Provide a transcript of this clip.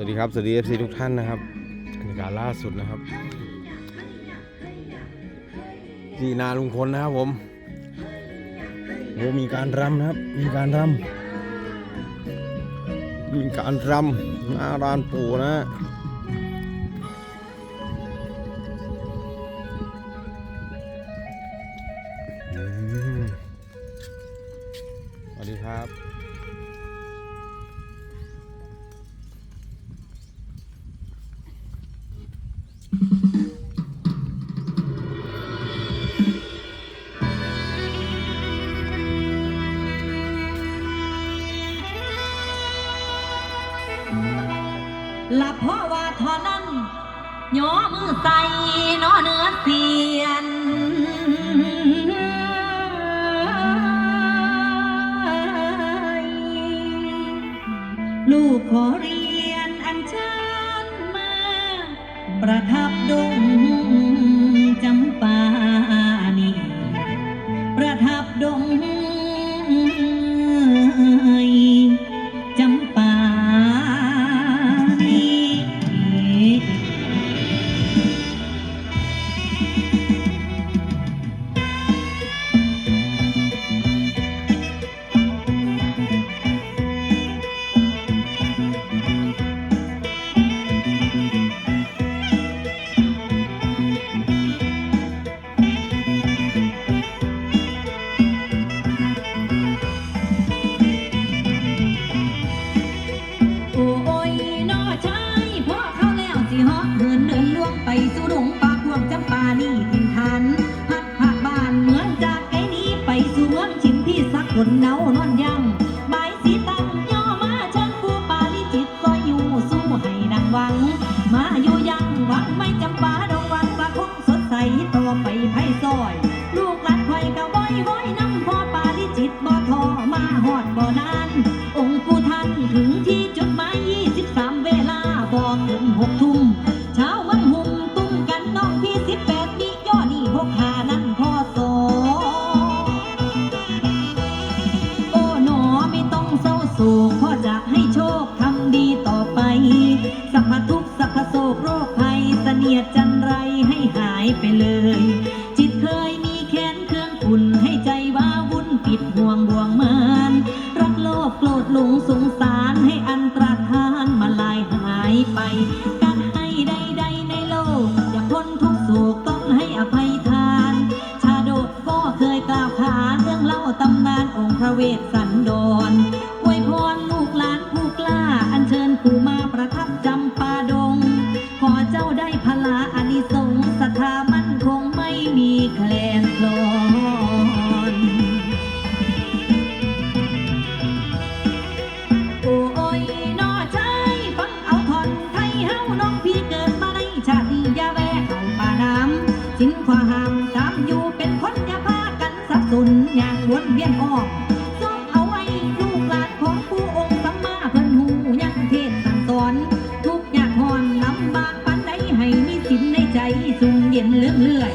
วัสดีครับสวัสดีเอฟซีทุกท่านนะครับบรรยากาศล่าสุดนะครับที่นาลุงพลนะครับผมโอ้มีการรำนะครับ มีการรำมีการรำหน้าร้านปู่นะสวัสดีครับ ละเพราะว่าท่านั้นย่อมือใส่นอเนื้อเสียน ลูกขอรี ประทับดง วัง มาอยู่ยังหวังไม่จำปาดองหวังว่าคงสดใสต่อไปไพ่ซอย ลูกหลานคอยกะว้อยว้อยน้ำพ่อปาลิจิตบ่ทอมาหอดบ่นาน องค์ผู้ท่านถึงที่จุดหมาย23 เวลาบอกถึงหกทุ่มเช้าวัน การให้ใดๆในโลก อย่าพ้นทุกข์โศกต้องให้อภัยทาน ชาโดดก็เคยกล่าวขานเรื่องเล่าตำนานองค์พระเวสสันดรอวยพรลูกหลานผู้กล้า อัญเชิญผู้มาประทับจำปาดง ขอเจ้าได้พลาอานิสงส์ศรัทธามั่นคงไม่มีแคลน น้องพี่เกิดมาในชาติยาแวเข้าป่าน้ำสินขวาห้ามตามอยู่เป็นคนอย่าพากันสับสนอย่างวนเวียนออกซอมเอาไว้ลูกหลานของผู้องค์สัมมาเพิ่นหูยังเทศสั่งสอน ทุกอย่างหอนลำบากปันใดให้มีสินในใจสุ่มเย็นเลื่อมเลื่อย